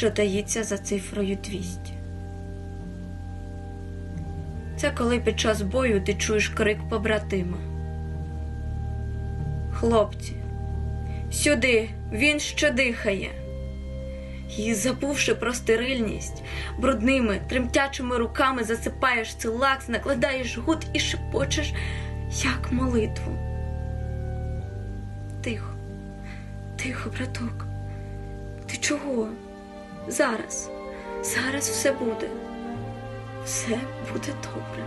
що таїться за цифрою 200. Це коли під час бою ти чуєш крик побратима. Хлопці, сюди, він ще дихає. І, забувши про стерильність, брудними, тремтячими руками засипаєш цилакс, накладаєш гуд і шепочеш, як молитву. Тихо, тихо, браток. Ти чого? Зараз, зараз все буде. Все буде добре.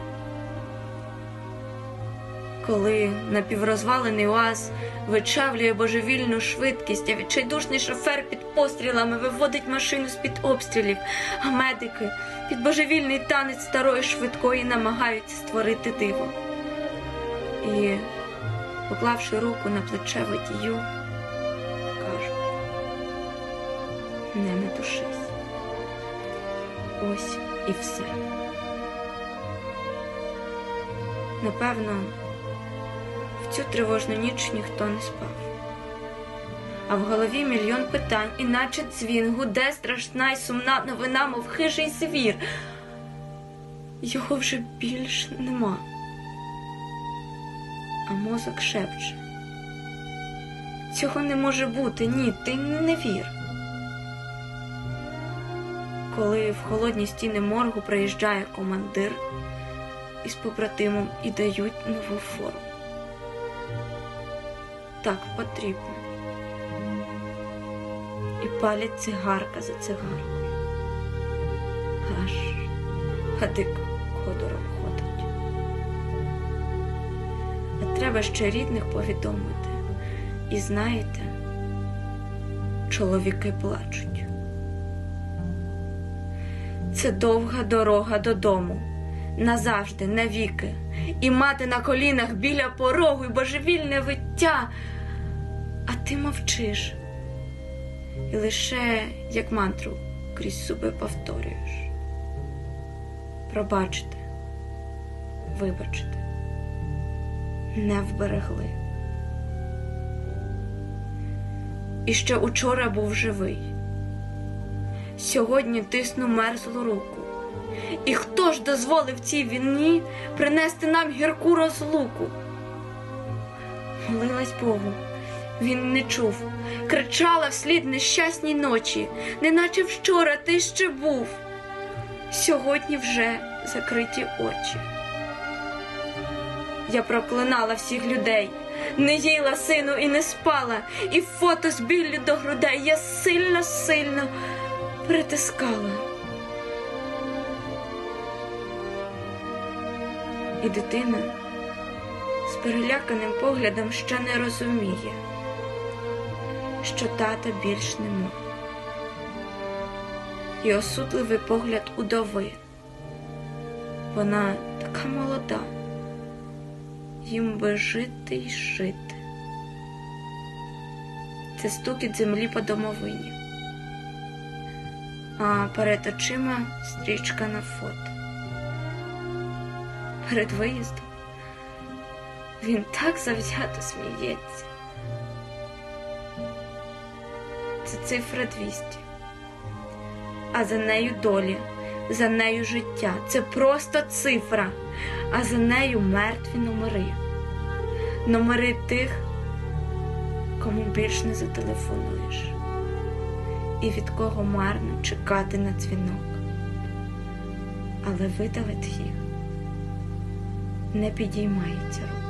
Коли напіврозвалений УАЗ вичавлює божевільну швидкість, а відчайдушний шофер під пострілами виводить машину з-під обстрілів, а медики під божевільний танець старої швидкої намагаються створити диво. І, поклавши руку на плече водію, не метушись. Ось і все. Напевно, в цю тривожну ніч ніхто не спав. А в голові мільйон питань, іначе дзвін, гуде страшна й сумна новина, мов хижий звір. Його вже більш нема. А мозок шепче. Цього не може бути, ні, ти не вір. Коли в холодні стіни моргу приїжджає командир із побратимом і дають нову форму. Так потрібно. І палять цигарка за цигаркою. Аж гадик ходором ходить. А треба ще рідних повідомити. І знаєте, чоловіки плачуть. Це довга дорога додому, назавжди, навіки, і мати на колінах біля порогу, і божевільне виття, а ти мовчиш, і лише як мантру крізь зуби повторюєш. Пробачте, вибачте, не вберегли. І ще учора був живий. Сьогодні тисну мерзлу руку. І хто ж дозволив цій війні принести нам гірку розлуку? Молилась Богу, він не чув, кричала вслід нещасній ночі, неначе вчора ти ще був. Сьогодні вже закриті очі. Я проклинала всіх людей, не їла сину і не спала, і фото з біллю до грудей я сильно, сильно притискала. І дитина з переляканим поглядом ще не розуміє, що тата більш нема. І осудливий погляд удови. Вона така молода, їм би жити й жити. Це стукіт землі по домовині а перед очима стрічка на фото. Перед виїздом він так завзято сміється. Це цифра 200, а за нею доля, за нею життя. Це просто цифра, а за нею мертві номери. Номери тих, кому більш не зателефонуєш і від кого марно чекати на дзвінок. Але видалить їх не підіймається рука.